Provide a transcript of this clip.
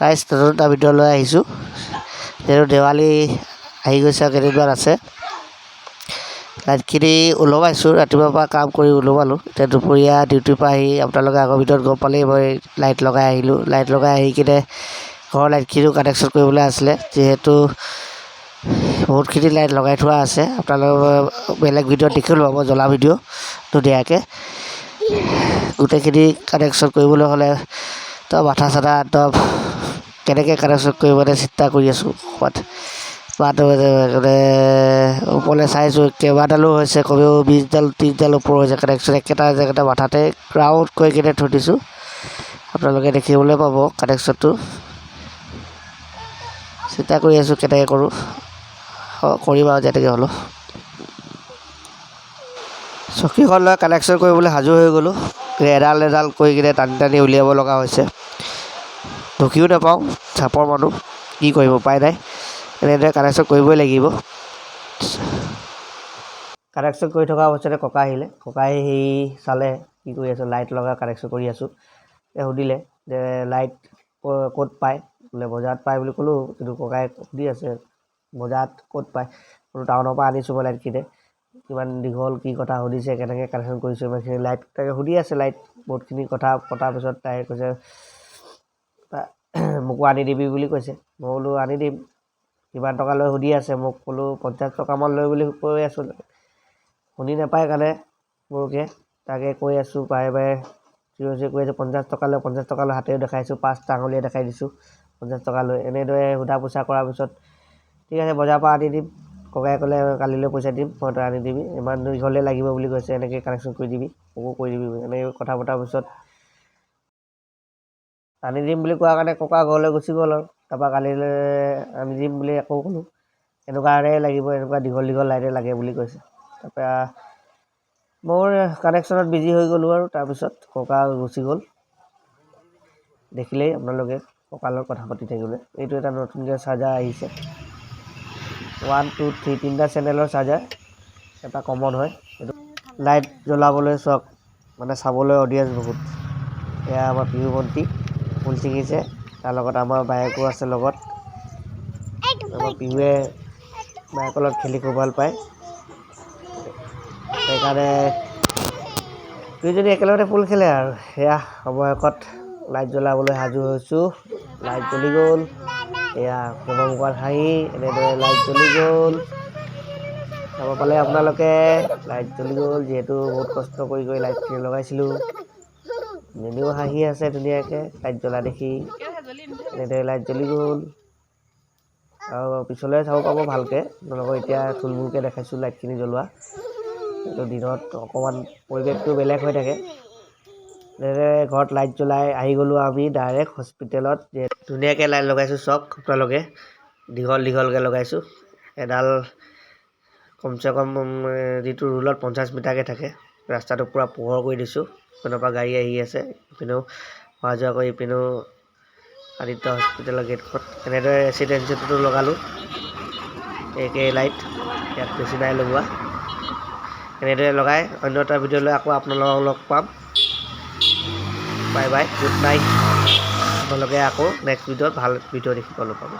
ৰাইজ নতুন এটা ভিডিঅ'লৈ আহিছোঁ। যিহেতু দেৱালী আহি গৈছে আৰু কেইদিনমান আছে। লাইটখিনি ওলমাইছোঁ, ৰাতিপুৱাৰ পৰা কাম কৰি ওলমালোঁ। এতিয়া দুপৰীয়া ডিউটিৰ পৰা আহি আপোনালোকে আগৰ ভিতৰত গম পালেই মই লাইট লগাই আহিলোঁ। লাইট লগাই আহি কিনে ঘৰৰ লাইটখিনিও কানেকশ্যন কৰিবলৈ আছিলে। যিহেতু বহুতখিনি লাইট লগাই থোৱা আছে। আপোনালোকে বেলেগ ভিডিঅ'ত দেখিলোঁ পাব জ্বলা ভিডিঅ' ধুনীয়াকৈ। গোটেইখিনি কানেকশ্যন কৰিবলৈ হ'লে তো মাথা চাথা একদম কেনেকৈ কানেকশ্যন কৰিব মানে চিন্তা কৰি আছোঁ মাতো মানে ওপৰলৈ চাইছোঁ, কেইবাডালো হৈছে, কমেও বিছডাল, ত্ৰিছডাল ওপৰ হৈছে কানেকশ্যন একেটা জেগাতে মাথাতে ক্ৰাউড কৰি কিনে থৈ দিছোঁ। আপোনালোকে দেখিবলৈ পাব কানেকশ্যনটো চিন্তা কৰি আছোঁ কেনেকৈ কৰোঁ। কৰিম আৰু যেনেকৈ হ'লেও চকীখন লৈ কানেকশ্যন কৰিবলৈ সাজু হৈ গ'লোঁ। এডাল এডাল কৰি কিনে টানি টানি উলিয়াব লগা হৈছে। ঢুকিও নাপাওঁ চাপৰ মানুহ কি কৰিম উপায় নাই। এনেদৰে কানেকশ্যন কৰিবই লাগিব। কানেকশ্যন কৰি থকা অৱস্থাতে ককা আহিলে। ককাই সি চালে কি কৰি আছোঁ লাইট লগাই কানেকশ্যন কৰি আছোঁ। সুধিলে যে লাইট ক'ত পায়? বোলে বজাৰত পায় বুলি ক'লোঁ কিন্তু ককাই সুধি আছে বজাৰত ক'ত পায়? বোলো টাউনৰ পৰা আনিছোঁ মই লাইটখিনি কিমান দীঘল কি কথা সুধিছে কেনেকৈ কানেকশ্যন কৰিছোঁ ইমানখিনি লাইট তাকে সুধি আছে লাইট বহুতখিনি কথা পতাৰ পিছত তাই কৈছে মোকো আনি দিবি বুলি কৈছে। মই বোলো আনি দিম। কিমান টকা লৈ সুধি আছে মোক বোলো পঞ্চাছ টকামান লৈ বুলি কৈ আছোঁ। শুনি নাপায় কাৰণে বৰকে তাকে কৈ আছোঁ বাৰে বাৰে চিঞৰি চিঞৰি কৈ আছোঁ পঞ্চাছ টকা লৈ পঞ্চাছ টকা লৈ হাতেৰে দেখাইছোঁ পাঁচটা আঙুলিয়ে দেখাই দিছোঁ পঞ্চাছ টকা লৈ। এনেদৰে সোধা পোছা কৰাৰ পিছত ঠিক আছে বজাৰৰ পৰা আনি দিম ককাই ক'লে কালিলৈ পইচা দিম মই তই আনি দিবি ইমান দীঘলে লাগিব বুলি কৈছে এনেকৈ কানেকশ্যন কৰি দিবি মোকো কৰি দিবি এনেকৈ কথা পতাৰ পিছত আনি দিম বুলি কোৱাৰ কাৰণে ককা ঘৰলৈ গুচি গ'ল আৰু। তাৰপৰা কালিলৈ আনি দিম বুলি আকৌ ক'লোঁ। এনেকুৱাৰে লাগিব এনেকুৱা দীঘল দীঘল লাইটে লাগে বুলি কৈছে। তাৰপৰা মোৰ কানেকশ্যনত বিজি হৈ গ'লোঁ আৰু। তাৰপিছত ককা গুচি গ'ল। দেখিলেই আপোনালোকে ককাৰ লগত কথা পাতি থাকিবলৈ এইটো এটা নতুনকৈ চাৰ্জাৰ আহিছে। ওৱান টু থ্ৰী তিনিটা চেনেলৰ চাৰ্জাৰ। এটা কমন হয়। এইটো লাইট জ্বলাবলৈ চাওক মানে চাবলৈ অডিয়েঞ্চ বহুত। এয়া আমাৰ ভণ্টি ফুল ছিঙিছে তাৰ লগত আমাৰ বায়েকো আছে লগত। আমাৰ পিহুৱে বায়েকৰ লগত খেলি খুব ভালো পায়। সেইকাৰণে দুইজনী একেলগতে ফুল খেলে আৰু। সেয়া সময়কত লাইট জ্বলাবলৈ সাজু হৈছোঁ। লাইট জ্বলি গ'ল। এয়া প্ৰেমৰ মুখত হাঁহি, এনেদৰে লাইট জ্বলি গ'ল। চাব পালে আপোনালোকে লাইট জ্বলি গ'ল, যিহেতু বহুত কষ্ট কৰি কৰি লাইটখিনি লগাইছিলোঁ। এনেও হাঁহি আছে ধুনীয়াকৈ, লাইট জ্বলা দেখি। এনেদৰে লাইট জ্বলি গ'ল। আৰু পিছলৈ চাব পাব ভালকৈ আপোনালোকক এতিয়া থুলমূলকৈ দেখাইছোঁ লাইটখিনি জ্বলোৱা। এইটো দিনত অকণমান পৰিৱেশটো বেলেগ হৈ থাকে। এনেদৰে ঘৰত লাইট জ্বলাই আহি গ'লোঁ আমি ডাইৰেক্ট হস্পিটেলত। ধুনীয়াকৈ লাইট লগাইছোঁ চাওক আপোনালোকে, দীঘল দীঘলকৈ লগাইছোঁ। এডাল কমচে কম যিটো ৰুলত পঞ্চাছ মিটাৰকৈ থাকে। ৰাস্তাটো পূৰা পোহৰ কৰি দিছোঁ। ইপিনৰ পৰা গাড়ী আহি আছে, ইপিনেও অহা যোৱা কৰি ইপিনেও আদিত্য হস্পিটেলৰ গেটখন এনেদৰে ৰেচিডেঞ্চিটোতো লগালোঁ, একে লাইট ইয়াত বেছি নাই লগোৱা। এনেদৰে লগাই অন্য এটা ভিডিঅ' লৈ আকৌ আপোনালোকক লগ পাম। বাই বাই গুড নাইট আপোনালোকে আকৌ নেক্সট ভিডিঅ'ত ভালো ভিডিঅ' দেখিবলৈ পাব।